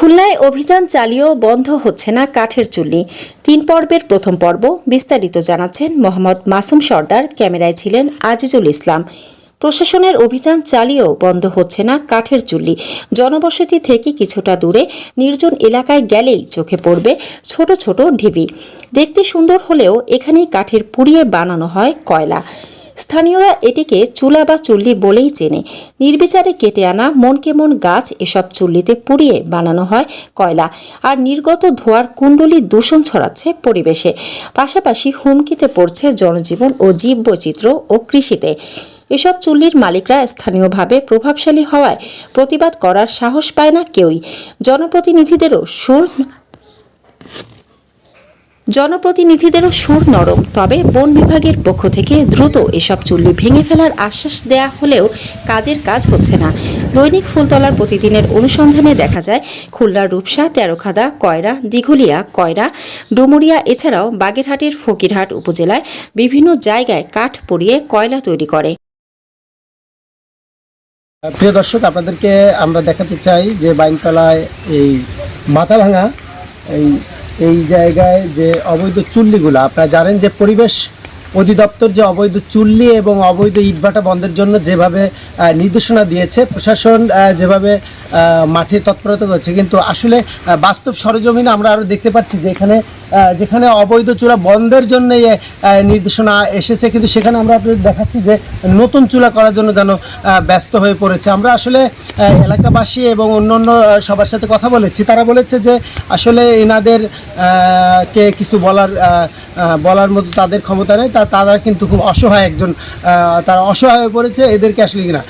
খুলনায় অভিযান চালিয়েও বন্ধ হচ্ছে না কাঠের চুল্লি। তিন পর্বের প্রথম পর্ব বিস্তারিত জানাচ্ছেন মোহাম্মদ মাসুম সর্দার, ক্যামেরায় ছিলেন আজিজুল ইসলাম। প্রশাসনের অভিযান চালিয়েও বন্ধ হচ্ছে না কাঠের চুল্লি। জনবসতি থেকে কিছুটা দূরে নির্জন এলাকায় গেলেই চোখে পড়বে ছোট ছোট ঢিবি। দেখতে সুন্দর হলেও এখানেই কাঠের পুড়িয়ে বানানো হয় কয়লা। স্থানীয়রা এটিকে চুলা বা চুল্লি বলেই চেনে। নির্বিচারে কেটে আনা মন কেমন গাছ, এসব চুল্লিতে পুড়িয়ে বানানো হয় কয়লা। আর নির্গত ধোয়ার কুণ্ডলি দূষণ ছড়াচ্ছে পরিবেশে। পাশাপাশি হুমকিতে পড়ছে জনজীবন ও জীববৈচিত্র্য ও কৃষিতে। এসব চুল্লির মালিকরা স্থানীয়ভাবে প্রভাবশালী হওয়ায় প্রতিবাদ করার সাহস পায় না কেউই। জনপ্রতিনিধিদেরও সুর জনপ্রতিনিধিদেরও সুর নরম, তবে বন বিভাগের পক্ষ থেকে দ্রুত এসব চুল্লি ভেঙে ফেলার আশ্বাস দেয়া হলেও কাজের কাজ হচ্ছে না। দৈনিক ফুলতলার প্রতিদিনের অনুসন্ধানে দেখা যায়, খুলনা রূপসা, তেরোখাদা, কয়রা, দিঘুলিয়া, কয়রা, ডুমুরিয়া, এছাড়াও বাগেরহাটের ফকিরহাট উপজেলায় বিভিন্ন জায়গায় কাঠ পরিয়ে কয়লা তৈরি করে। প্রিয় দর্শক, আপনাদেরকে আমরা দেখাতে চাই যে বাইনতলায় এই মাথা ভাঙা এই এই জায়গায় যে অবৈধ চুল্লিগুলো, আপনারা জানেন যে পরিবেশ অধিদপ্তর যে অবৈধ চুল্লি এবং অবৈধ ইটভাটা বন্ধের জন্য যেভাবে নির্দেশনা দিয়েছে, প্রশাসন যেভাবে মাঠে তৎপরতা করছে কিন্তু আসলে বাস্তব সরজমিনে আমরা আরও দেখতে পাচ্ছি যে এখানে যেখানে অবৈধ চুলা বন্ধের জন্য নির্দেশনা এসেছে। কিন্তু সেখানে আমরা আপনাদের দেখাচ্ছি যে নতুন চুলা করার জন্য যেন ব্যস্ত হয়ে পড়েছে। আমরা আসলে এলাকাবাসী এবং অন্যান্য সবার সাথে কথা বলেছি। তারা বলেছে যে আসলে এনাদের কে কিছু বলার বলার মতো তাদের ক্ষমতা নেই। তা, তারা কিন্তু খুব অসহায় একজন তারা অসহায় হয়ে পড়েছে। এদেরকে আসলে কিনা